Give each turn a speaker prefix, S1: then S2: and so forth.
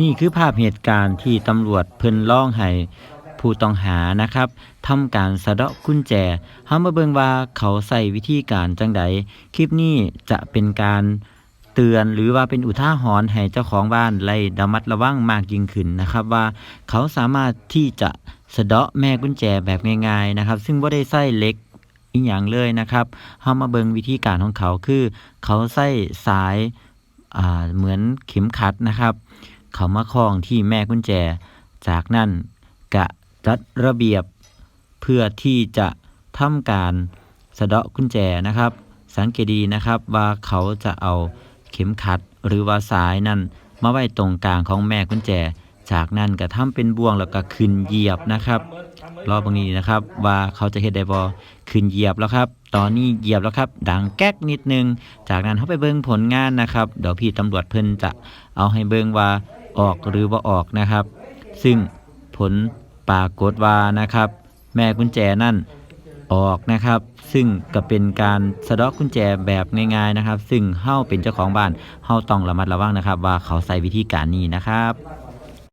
S1: นี่คือภาพเหตุการณ์ที่ตำรวจเพิ่นร้องให้ผู้ต้องหานะครับทำการสะเดาะกุญแจเฮามาเบิ่งว่าเขาใส่วิธีการจังใดคลิปนี้จะเป็นการเตือนหรือว่าเป็นอุทาหรณ์ให้เจ้าของบ้านไล่ระมัดระวังมากยิ่งขึ้นนะครับ ว่าเขาสามารถที่จะสะเดาะแม่กุญแจแบบง่าย ๆนะครับ ซึ่งบ่ได้ใส่เล็กอีหยังเลยนะครับเฮามาเบิ่งวิธีการของเขาคือ เขาใส่สายอ่าเหมือนเข็มขัดนะครับ เขามาคล้องที่แม่กุญแจ จากนั้นกะจัดระเบียบเพื่อที่จะทำการสะเดาะกุญแจนะครับ สังเกตดีนะครับว่าเขาจะเอาเข็มขัดหรือว่าสายนั้นมาไว้ตรงกลางของแม่กุญแจ จากนั้นก็ทำเป็นบ่วงแล้วก็ขึ้นเหยียบนะครับรอบางนี้นะครับ ว่าเขาจะเฮ็ดได้บ่ขึ้นเหยียบแล้วครับ ตอนนี้เหยียบแล้วครับ ดังแก๊กนิดนึง จากนั้นเขาไปเบิ่งผลงานนะครับ เดี๋ยวพี่ตำรวจเพิ่นจะเอาให้เบิ่งว่า ออกหรือว่าออกนะครับ ซึ่งผลปรากฏว่านะครับ แม่กุญแจนั่นออกนะครับ ซึ่งก็เป็นการสะดอกกุญแจแบบง่ายๆนะครับ ซึ่งเฮาเป็นเจ้าของบ้านเฮาต้องระมัดระวังนะครับ ว่าเขาใส่วิธีการนี้นะครับ